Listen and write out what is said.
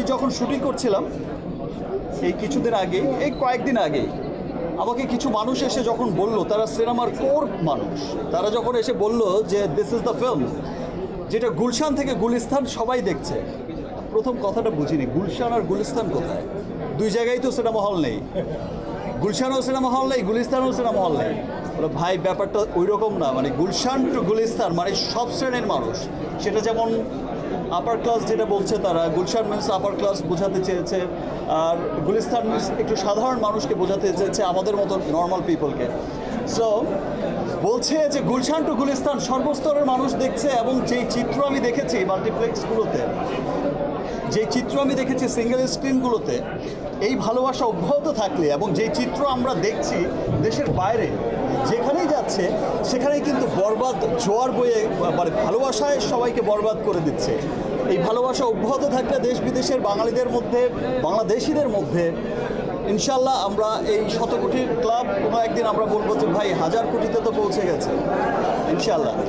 আমি যখন শুটিং করছিলাম এই কিছুদিন আগে, এই কয়েকদিন আগে, আমাকে কিছু মানুষ এসে যখন বলল, তারা সিনেমার কোর মানুষ, তারা যখন এসে বলল যে দিস ইজ দ্য ফিল্ম যেটা গুলশান থেকে গুলিস্তান সবাই দেখছে। প্রথম কথাটা বুঝিনি, গুলশান আর গুলিস্তান কোথায়? দুই জায়গায় তো সিনেমা হল নেই। গুলশানও সিনেমা হল নেই, গুলিস্তানও সিনেমা হল নেই। ভাই, ব্যাপারটা ওই রকম না মানে গুলশান টু গুলিস্তান মানে সব শ্রেণির মানুষ, সেটা যেমন আপার ক্লাস যেটা বলছে তারা, গুলশান মিন্স আপার ক্লাস বোঝাতে চেয়েছে, আর গুলিস্তান মিন্স একটু সাধারণ মানুষকে বোঝাতে চেয়েছে আমাদের মতো নর্মাল পিপলকে সো বলছে যে গুলশান টু গুলিস্তান সর্বস্তরের মানুষ দেখছে এবং যেই চিত্র আমি দেখেছি মাল্টিপ্লেক্সগুলোতে যে চিত্র আমি দেখেছি সিঙ্গেল স্ক্রিনগুলোতে এই ভালোবাসা অব্যাহত থাকলে এবং যে চিত্র আমরা দেখছি দেশের বাইরে, যেখানেই যাচ্ছে সেখানে কিন্তু বরবাদ, জোয়ার বয়ে মানে ভালোবাসায় সবাইকে বরবাদ করে দিচ্ছে। এই ভালোবাসা অব্যাহত থাকলে দেশ বিদেশের বাঙালিদের মধ্যে, বাংলাদেশিদের মধ্যে ইনশাল্লাহ আমরা এই শত কোটির ক্লাব কোনো একদিন আমরা বলব যে, ভাই, হাজার কোটিতে তো পৌঁছে গেছে। ইনশাল্লাহ